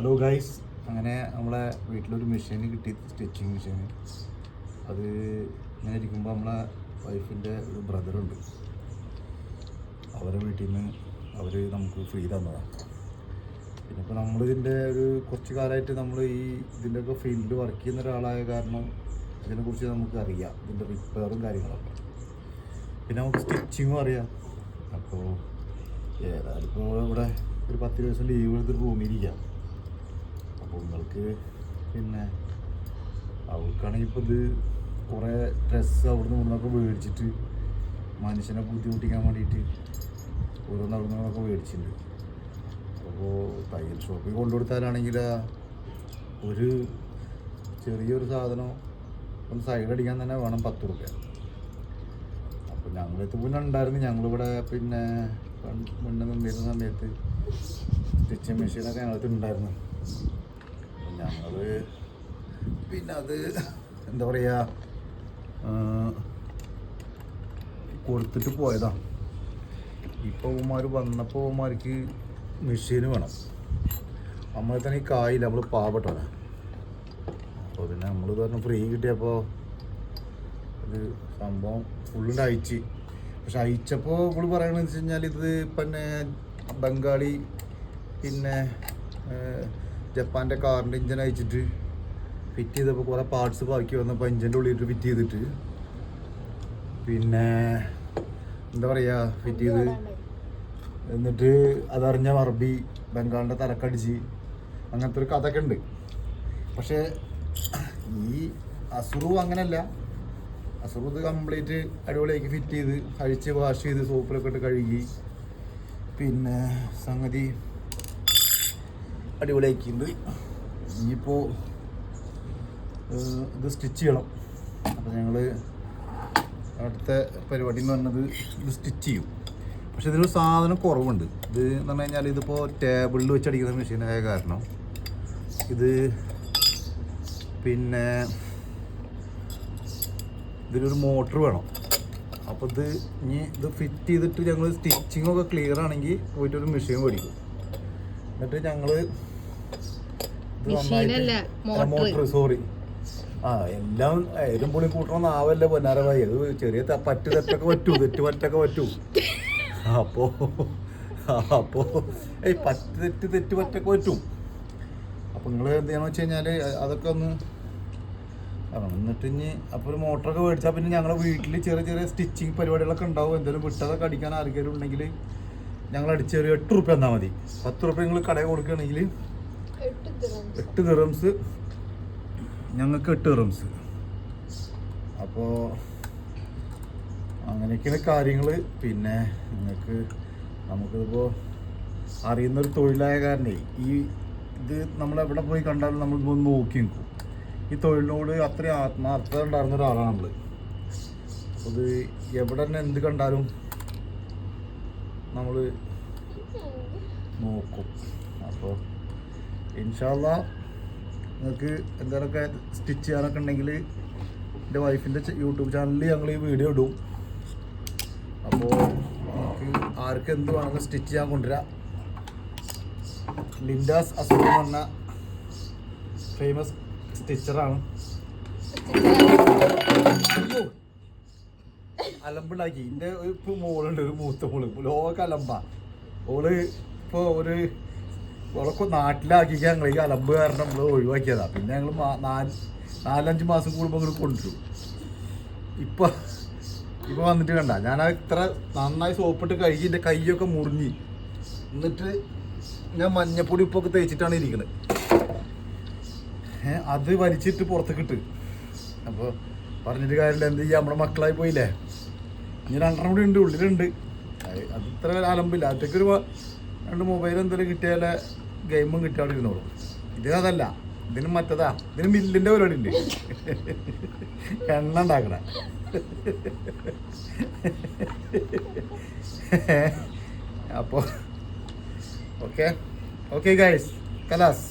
Hello guys അങ്ങനെ നമ്മളെ വീട്ടിലൊരു മെഷീൻ കിട്ടി സ്റ്റിച്ചിങ് മെഷീൻ അത് ഇങ്ങനെ ഇരിക്കുമ്പോൾ നമ്മളെ വൈഫിന്റെ ഒരു ബ്രദറുണ്ട് അവരെ വീട്ടിൽ നിന്ന് അവർ നമുക്ക് ഫ്രീ തന്നതാണ് പിന്നെ ഇപ്പോൾ നമ്മളിതിന്റെ ഒരു കുറച്ച് കാലമായിട്ട് നമ്മൾ ഈ ഇതിന്റെയൊക്കെ ഫീൽഡിൽ വർക്ക് ചെയ്യുന്ന ഒരാളായ കാരണം ഇതിനെക്കുറിച്ച് നമുക്ക് അറിയാം. ഇതിന്റെ റിപ്പയറും കാര്യങ്ങളൊക്കെ. പിന്നെ നമുക്ക് സ്റ്റിച്ചിങ്ങും അറിയാം. അപ്പോൾ ഏതായാലും ഇപ്പോൾ ഇവിടെ ഒരു പത്ത് ദിവസം ലീവ് എടുത്തിട്ട് റൂമിലിരിക്കാം അപ്പോൾ നിങ്ങൾക്ക് പിന്നെ അവൾക്കാണെങ്കിൽ ഇപ്പോൾ ഇത് കുറേ ഡ്രസ്സ് അവിടുന്ന് ഇവിടുന്നൊക്കെ മേടിച്ചിട്ട് മനുഷ്യനെ ബുദ്ധിമുട്ടിക്കാൻ വേണ്ടിയിട്ട് ഓരോന്ന് അവിടുന്ന് ഇവിടുന്നൊക്കെ മേടിച്ചിട്ടുണ്ട്. അപ്പോൾ തയ്യൽ ഷോപ്പിൽ കൊണ്ടുകൊടുത്താലാണെങ്കിൽ ഒരു ചെറിയൊരു സാധനം ഒന്ന് സൈഡ് അടിക്കാൻ തന്നെ വേണം പത്ത് റുപ്യ അപ്പോൾ ഞങ്ങളിത് പിന്നെ ഉണ്ടായിരുന്നു. ഞങ്ങളിവിടെ പിന്നെ മുന്നേ നിന്നിരുന്ന സമയത്ത് സ്റ്റിച്ചിങ് മെഷീനൊക്കെ ഞങ്ങൾക്ക് ഉണ്ടായിരുന്നു. ഞങ്ങൾ പിന്നെ അത് എന്താ പറയുക കൊടുത്തിട്ട് പോയതാ. ഇപ്പോൾ ഉമാർ വന്നപ്പോൾ ഉമാർക്ക് മെഷീന് വേണം. നമ്മളെ തന്നെ ഈ കായില്ല നമ്മൾ പാവപ്പെട്ടവനാ. അപ്പോൾ പിന്നെ നമ്മൾ പറഞ്ഞ ഫ്രീ കിട്ടിയപ്പോൾ ഇത് സംഭവം ഫുള്ളിന്റെ അയച്ച് പക്ഷെ അയച്ചപ്പോൾ നമ്മൾ പറയണമെന്ന് വെച്ച് കഴിഞ്ഞാൽ ഇത് പിന്നെ ബംഗാളി പിന്നെ ജപ്പാന്റെ കാറിന്റെ ഇഞ്ചൻ അയച്ചിട്ട് ഫിറ്റ് ചെയ്തപ്പോൾ കുറേ പാർട്സ് ബാക്കി വന്നപ്പോൾ ഇഞ്ചിന്റെ ഉള്ളിട്ട് ഫിറ്റ് ചെയ്തിട്ട്. പിന്നെ എന്താ പറയുക ഫിറ്റ് ചെയ്ത് എന്നിട്ട് അതറിഞ്ഞ മറബി ബംഗാളിന്റെ തലക്കടിച്ച് അങ്ങനത്തെ ഒരു കഥയൊക്കെ ഉണ്ട്. പക്ഷേ ഈ അസുറു അങ്ങനല്ല. അസുറു ഇത് കംപ്ലീറ്റ് അടിപൊളിയാക്കി ഫിറ്റ് ചെയ്ത് അഴിച്ച് വാഷ് ചെയ്ത് സോപ്പിലൊക്കെ ഇട്ട് കഴുകി. പിന്നെ സംഗതി അടിപൊളിയാക്കിയിട്ടുണ്ട്. ഇനിയിപ്പോൾ ഇത് സ്റ്റിച്ച് ചെയ്യണം. അപ്പോൾ ഞങ്ങൾ അടുത്ത പരിപാടി എന്ന് പറഞ്ഞത് ഇത് സ്റ്റിച്ച് ചെയ്യും. പക്ഷെ ഇതിനൊരു സാധനം കുറവുണ്ട്. ഇത് എന്ന് പറഞ്ഞു കഴിഞ്ഞാൽ ഇതിപ്പോൾ ടേബിളിൽ വെച്ച് അടിക്കുന്ന മെഷീനായ കാരണം ഇത് പിന്നെ ഇതിലൊരു മോട്ടർ വേണം. അപ്പോൾ ഇത് ഇനി ഇത് ഫിറ്റ് ചെയ്തിട്ട് ഞങ്ങൾ സ്റ്റിച്ചിങ്ങൊക്കെ ക്ലിയർ ആണെങ്കിൽ പോയിട്ടൊരു മെഷീൻ മേടിക്കും. എന്നിട്ട് ഞങ്ങൾ. മോട്ടർ സോറി ആ എല്ലാം എരും പുളി കൂട്ടണം ആവല്ല പൊന്നാരമായി അത് ചെറിയ പറ്റു തെറ്റൊക്കെ പറ്റൂ തെറ്റ് പറ്റൊക്കെ പറ്റൂ. അപ്പോ അപ്പോ ഏയ് പറ്റ് തെറ്റ് തെറ്റ് പറ്റൊക്കെ പറ്റും. അപ്പൊ നിങ്ങൾ എന്ത് ചെയ്യണമെന്ന് വെച്ച് കഴിഞ്ഞാൽ അതൊക്കെ ഒന്ന് എന്നിട്ട് ഇനി അപ്പോൾ ഒരു മോട്ടറൊക്കെ മേടിച്ചാൽ പിന്നെ ഞങ്ങളുടെ വീട്ടിൽ ചെറിയ ചെറിയ സ്റ്റിച്ചിങ് പരിപാടികളൊക്കെ ഉണ്ടാവും. എന്തെങ്കിലും വിട്ടതൊക്കെ അടിക്കാൻ ആർക്കെങ്കിലും ഉണ്ടെങ്കിൽ ഞങ്ങൾ അടിച്ചൊരു എട്ട് റുപ്യ തന്നാൽ മതി. പത്ത് റുപ്യ നിങ്ങൾ കടയിൽ കൊടുക്കുകയാണെങ്കിൽ എട്ട് ദിറംസ് ഞങ്ങൾക്ക് എട്ട് ദിറംസ് അപ്പോൾ അങ്ങനെയൊക്കെയാണ് കാര്യങ്ങൾ പിന്നെ നിങ്ങൾക്ക് നമുക്കിപ്പോൾ അറിയുന്നൊരു തൊഴിലായ കാരണേ ഈ ഇത് നമ്മൾ എവിടെ പോയി കണ്ടാലും നമ്മൾ ഇപ്പോൾ നോക്കി നിൽക്കും. ഈ തൊഴിലിനോട് അത്രയും ആത്മാർത്ഥത ഉണ്ടായിരുന്ന ഒരാളാണ് നമ്മൾ അത് എവിടെ തന്നെ എന്ത് കണ്ടാലും നമ്മൾ നോക്കും. അപ്പോൾ ഇൻഷാല്ല നിങ്ങൾക്ക് എന്തെങ്കിലുമൊക്കെ സ്റ്റിച്ച് ചെയ്യാനൊക്കെ ഉണ്ടെങ്കിൽ എന്റെ വൈഫിന്റെ യൂട്യൂബ് ചാനലിൽ ഞങ്ങൾ ഈ വീഡിയോ ഇടും. അപ്പോൾ നമുക്ക് ആർക്ക് എന്ത് വേണമെങ്കിലും സ്റ്റിച്ച് ചെയ്യാൻ കൊണ്ടുവരാം. ലിൻഡാസ് അസുഖം എന്ന് ഫേമസ് സ്റ്റിച്ചറാണ്. അലമ്പുണ്ടാക്കി എന്റെ ഇപ്പൊ മോളുണ്ട് ഒരു മൂത്ത മോൾ. ലോക അലമ്പ. ഓൾ ഇപ്പോൾ ഒരു ഓളൊക്കെ നാട്ടിലാക്കി ഞങ്ങൾ ഈ അലമ്പ് കാരണം നമ്മൾ ഒഴിവാക്കിയതാ. പിന്നെ ഞങ്ങൾ നാല് നാലഞ്ച് മാസം കൂടുമ്പോൾ ഇങ്ങനെ കൊണ്ടുവരും. ഇപ്പൊ ഇപ്പൊ വന്നിട്ട് കണ്ട ഞാൻ ഇത്ര നന്നായി സോപ്പിട്ട് കഴുകി എന്റെ കൈയൊക്കെ മുറിഞ്ഞ് എന്നിട്ട് ഞാൻ മഞ്ഞപ്പൊടി ഉപ്പൊക്കെ തേച്ചിട്ടാണ് ഇരിക്കുന്നത് അത് വലിച്ചിട്ട് പുറത്തേക്ക് ഇട്ട്. അപ്പോൾ പറഞ്ഞിട്ട് കാര്യമില്ല എന്ത് ചെയ്യാം നമ്മുടെ മക്കളായി പോയില്ലേ? ഇനി രണ്ടെണ്ണം കൂടി ഉണ്ട് ഉള്ളിലുണ്ട്. അത് ഇത്ര അലമ്പില്ല. അതൊക്കെ ഒരു രണ്ട് മൊബൈൽ എന്തെങ്കിലും കിട്ടിയാലേ ഗെയിമും കിട്ടിയാൽ ഇരുന്നോളൂ. ഇത് അതല്ല ഇതിന് മറ്റതാ ഇതിന് മില്ലിന്റെ പരിപാടി ഉണ്ട് എണ്ണ ഉണ്ടാക്കണ അപ്പോൾ ഓക്കെ ഓക്കെ ഗൈസ് കലാസ്.